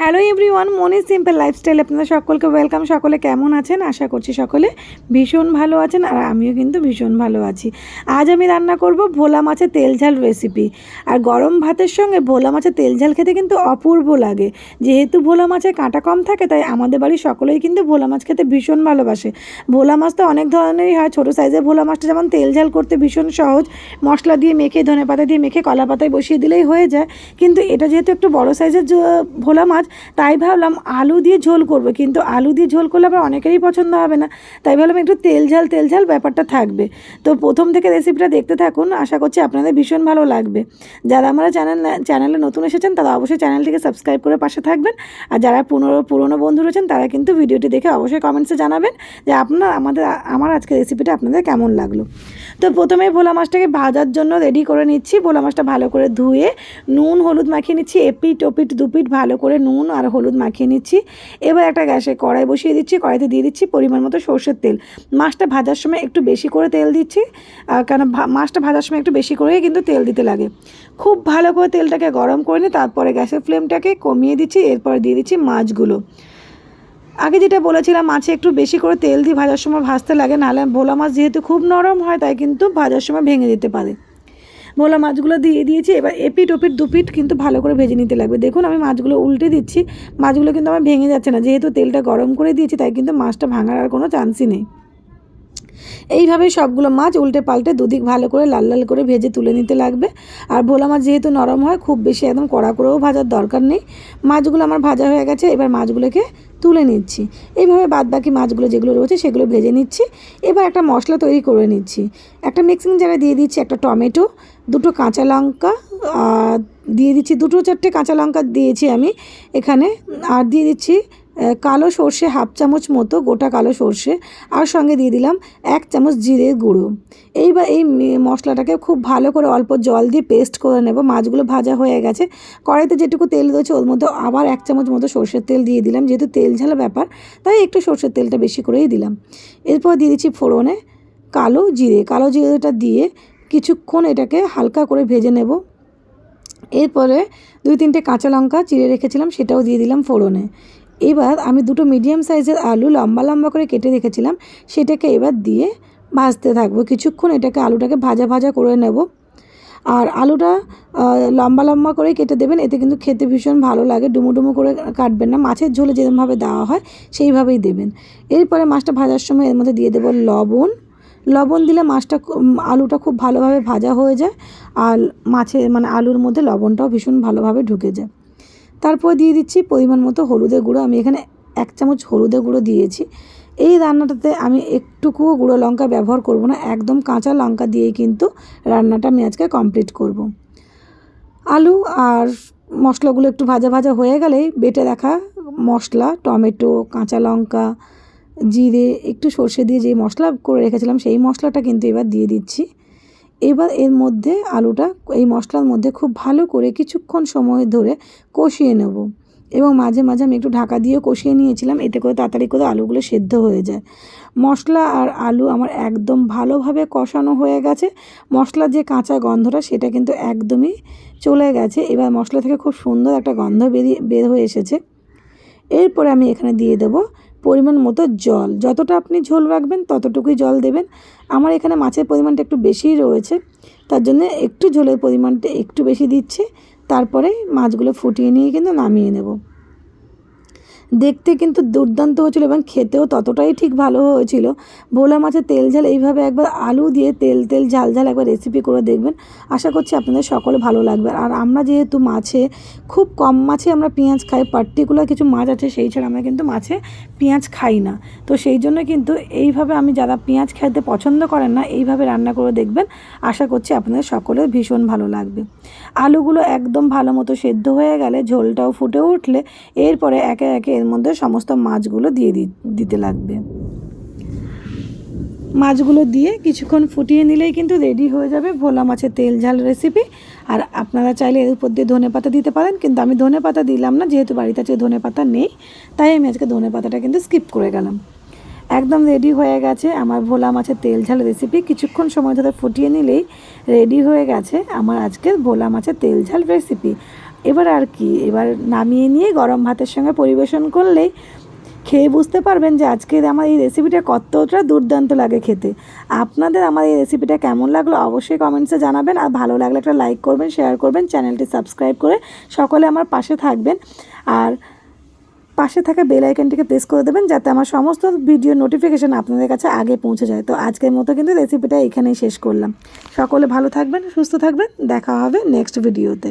Hello everyone Moni simple lifestyle আপনাদের সকলকে welcome. সকলে কেমন আছেন? আশা করছি সকলে ভীষণ ভালো আছেন আর আমিও কিন্তু ভীষণ ভালো আছি। আজ আমি রান্না করব ভোলা মাছের তেল ঝাল রেসিপি আর গরম ভাতের সঙ্গে ভোলা মাছের তেল ঝাল খেতে কিন্তু অপূর্ব লাগে। যেহেতু ভোলা মাছের কাঁটা কম থাকে, তাই আমাদের বাড়ির সকলেই কিন্তু ভোলা মাছ খেতে ভীষণ ভালোবাসে। ভোলা মাছ তো অনেক ধরনেরই হয়, ছোটো সাইজের ভোলা মাছটা যেমন তেল ঝাল করতে ভীষণ সহজ, মশলা দিয়ে মেখে ধনে পাতা দিয়ে মেখে কলা পাতায় বসিয়ে দিলেই হয়ে যায়। কিন্তু এটা যেহেতু একটু বড় সাইজের ভোলা মাছ তাই ভাবলাম আলু দিয়ে ঝোল করব, কিন্তু আলু দিয়ে ঝোল করলে আবার অনেকেরই পছন্দ হবে না। তাই ভাবলাম একটু তেল ঝাল তেল ঝাল ব্যাপারটা থাকবে। তো প্রথম থেকে রেসিপিটা দেখতে থাকুন, আশা করছি আপনাদের ভীষণ ভালো লাগবে। যারা আমরা চ্যানেল, চ্যানেলে নতুন এসেছেন, তারা অবশ্যই চ্যানেলটিকে সাবস্ক্রাইব করে পাশে থাকবেন। আর যারা পুরনো পুরনো বন্ধু রয়েছেন, তারা কিন্তু ভিডিওটি দেখে অবশ্যই কমেন্টসে জানাবেন যে আপনার, আমাদের, আমার আজকে রেসিপিটা আপনাদের কেমন লাগল। তো প্রথমে ভোলা মাছটাকে ভাজার জন্য রেডি করে নিচ্ছি। ভোলা মাছটা ভালো করে ধুয়ে নুন, হলুদ মাখিয়ে নিচ্ছি। এপিট ওপিট দুপিট ভালো করে নুন আর হলুদ মাখিয়ে নিচ্ছি। এবার একটা গ্যাসে কড়াই বসিয়ে দিচ্ছি, কড়াইতে দিয়ে দিচ্ছি পরিমাণ মতো সর্ষের তেল। মাছটা ভাজার সময় একটু বেশি করে তেল দিচ্ছি ভা- মাছটা ভাজার সময় একটু বেশি করেই কিন্তু তেল দিতে লাগে। খুব ভালো করে তেলটাকে গরম করে নিয়ে তারপরে গ্যাসের ফ্লেমটাকে কমিয়ে দিচ্ছি, এরপর দিয়ে দিচ্ছি মাছগুলো। আগে যেটা বলেছিলাম, মাছে একটু বেশি করে তেল দিয়ে ভাজার সময় ভাজতে লাগে, নাহলে ভোলা মাছ যেহেতু খুব নরম হয়, তাই কিন্তু ভাজার সময় ভেঙে যেতে পারে। ভোলা মাছগুলো দিয়ে দিয়েছি। এবার এপিট ওপিট দুপিট কিন্তু ভালো করে ভেজে নিতে লাগবে। দেখুন, আমি মাছগুলো উল্টে দিচ্ছি। মাছগুলো কিন্তু আমার ভেঙে যাচ্ছে না। যেহেতু তেলটা গরম করে দিয়েছি, তাই কিন্তু মাছটা ভাঙার আর কোনো চান্সই নেই। এইভাবে সবগুলো মাছ উল্টে পাল্টে দুদিক ভালো করে লাল লাল করে ভেজে তুলে নিতে লাগবে। আর ভোলা মাছ যেহেতু নরম হয়, খুব বেশি একদম কড়া করেও ভাজার দরকার নেই। মাছগুলো আমার ভাজা হয়ে গেছে, এবার মাছগুলোকে তুলে নিচ্ছি। এইভাবে বাদ বাকি মাছগুলো যেগুলো রয়েছে, সেগুলো ভেজে নিচ্ছি। এবার একটা মশলা তৈরি করে নিচ্ছি। একটা মিক্সিং জারে দিয়ে দিচ্ছি একটা টমেটো দুটো কাঁচা লঙ্কা দিয়ে দিচ্ছি, দুটো চারটে কাঁচা লঙ্কা দিয়েছি আমি এখানে। আর দিয়ে দিচ্ছি কালো সর্ষে হাফ চামচ মতো, গোটা কালো সর্ষে। আর সঙ্গে দিয়ে দিলাম এক চামচ জিরে গুঁড়ো। এইবার এই মশলাটাকে খুব ভালো করে অল্প জল দিয়ে পেস্ট করে নেব। মাছগুলো ভাজা হয়ে গেছে। কড়াইতে যেটুকু তেল রয়েছে, ওর মধ্যে আবার এক চামচ মতো সর্ষের তেল দিয়ে দিলাম। যেহেতু তেল ঝালা ব্যাপার, তাই একটু সর্ষের তেলটা বেশি করেই দিলাম। এরপর দিয়ে দিচ্ছি ফোড়নে কালো জিরে। কালো জিরেটা দিয়ে কিছুক্ষণ এটাকে হালকা করে ভেজে নেব। এরপরে দুই তিনটে কাঁচা লঙ্কা চিড়ে রেখেছিলাম, সেটাও দিয়ে দিলাম ফোড়নে। এবার আমি দুটো মিডিয়াম সাইজের আলু লম্বা লম্বা করে কেটে রেখেছিলাম, সেটাকে এবার দিয়ে ভাজতে থাকব। কিছুক্ষণ এটাকে আলুটাকে ভাজা ভাজা করে নেব। আর আলুটা লম্বা লম্বা করে কেটে দেবেন, এতে কিন্তু খেতে ভীষণ ভালো লাগে। ডুমো ডুমো করে কাটবেন না, মাছের ঝোলে যেরকমভাবে দেওয়া হয়, সেইভাবেই দেবেন। এরপরে মাছটা ভাজার সময় এর মধ্যে দিয়ে দেবো লবণ। লবণ দিলে মাছটা আলুটা খুব ভালোভাবে ভাজা হয়ে যায় আর মাছের মানে আলুর মধ্যে লবণটাও ভীষণ ভালোভাবে ঢুকে যায়। তারপর দিয়ে দিচ্ছি পরিমাণ মতো হলুদের গুঁড়ো। আমি এখানে এক চামচ হলুদের গুঁড়ো দিয়েছি। এই রান্নাটাতে আমি একটুকুও গুঁড়ো লঙ্কা ব্যবহার করব না, একদম কাঁচা লঙ্কা দিয়েই কিন্তু রান্নাটা আমি আজকে কমপ্লিট করব। আলু আর মশলাগুলো একটু ভাজা ভাজা হয়ে গেলেই বেটে রাখা মশলা, টমেটো, কাঁচা লঙ্কা জিরে, একটু সর্ষে দিয়ে যে মশলা করে রেখেছিলাম, সেই মশলাটা কিন্তু এবার দিয়ে দিচ্ছি। এবার এর মধ্যে আলুটা, এই মশলার মধ্যে খুব ভালো করে কিছুক্ষণ সময় ধরে কষিয়ে নেব। এবং মাঝে মাঝে আমি একটু ঢাকা দিয়ে কষিয়ে নিয়েছিলাম, এতে করে তাড়াতাড়ি করে আলুগুলো সেদ্ধ হয়ে যায়। মশলা আর আলু আমার একদম ভালোভাবে কষানো হয়ে গেছে। মশলার যে কাঁচা গন্ধটা, সেটা কিন্তু একদমই চলে গেছে। এবার মশলা থেকে খুব সুন্দর একটা গন্ধ বেরিয়ে, বের হয়ে এসেছে। এরপরে আমি এখানে দিয়ে দেব পরিমাণ মতো জল। যতটা আপনি ঝোল রাখবেন, ততটুকুই জল দেবেন। আমার এখানে মাছের পরিমাণটা একটু বেশিই রয়েছে। তার জন্য একটু ঝোলের পরিমাণটা একটু বেশি দিচ্ছি। তারপরে মাছগুলো ফুটিয়ে নিয়ে কিন্তু নামিয়ে নেব। দেখতে কিন্তু দুর্দান্ত হয়েছিল এবং খেতেও ততটাই ঠিক ভালো হয়েছিল। ভোলা মাছের তেল ঝাল এইভাবে একবার আলু দিয়ে তেল তেল, ঝাল ঝাল একবার রেসিপি করে দেখবেন। আশা করছি আপনাদের সকলে ভালো লাগবে। আর আমরা যেহেতু মাছে, খুব কম মাছে আমরা পেঁয়াজ খাই পার্টিকুলার কিছু মাছ আছে সেই ছাড়া আমরা কিন্তু মাছে পেঁয়াজ খাই না। তো সেই জন্য কিন্তু এইভাবে আমি যারা পেঁয়াজ খেতে পছন্দ করেন না, এইভাবে রান্না করে দেখবেন। আশা করছি আপনাদের সকলের ভীষণ ভালো লাগবে। আলুগুলো একদম ভালো মতো সেদ্ধ হয়ে গেলে ঝোলটাও ফুটে উঠলে, এরপরে একে একে এর মধ্যে সমস্ত মাছগুলো দিয়ে দিতে লাগবে। মাছগুলো দিয়ে কিছুক্ষণ ফুটিয়ে নিলেই কিন্তু রেডি হয়ে যাবে ভোলা মাছের তেল ঝাল রেসিপি আর আপনারা চাইলে এর উপর দিয়ে ধনে পাতা দিতে পারেন, কিন্তু আমি ধনে পাতা দিলাম না, যেহেতু বাড়িতে আজকে ধনে পাতা নেই, তাই আমি আজকে ধনে পাতাটা কিন্তু স্কিপ করে গেলাম। একদম রেডি হয়ে গেছে আমার ভোলা মাছের তেল ঝাল রেসিপি কিছুক্ষণ সময় ধরে ফুটিয়ে নিলেই রেডি হয়ে গেছে আমার আজকের ভোলা মাছের তেল ঝাল রেসিপি এবার আর কি, এবার নামিয়ে নিয়ে গরম ভাতের সঙ্গে পরিবেশন করলেই খেয়ে বুঝতে পারবেন যে আজকে আমার এই রেসিপিটা কতটা দুর্দান্ত লাগে খেতে। আপনাদের আমার এই রেসিপিটা কেমন লাগল অবশ্যই কমেন্টসে জানাবেন আর ভালো লাগলে একটা লাইক করবেন শেয়ার করবেন চ্যানেলটি সাবস্ক্রাইব করে সকলে আমার পাশে থাকবেন। আর পাশে থাকা বেল আইকনটিকে প্রেস করে দেবেন যাতে আমার সমস্ত ভিডিও নোটিফিকেশান আপনাদের কাছে আগে পৌঁছে যায়। তো আজকের মতো কিন্তু রেসিপিটা এখানেই শেষ করলাম। সকলে ভালো থাকবেন, সুস্থ থাকবেন, দেখা হবে নেক্সট ভিডিওতে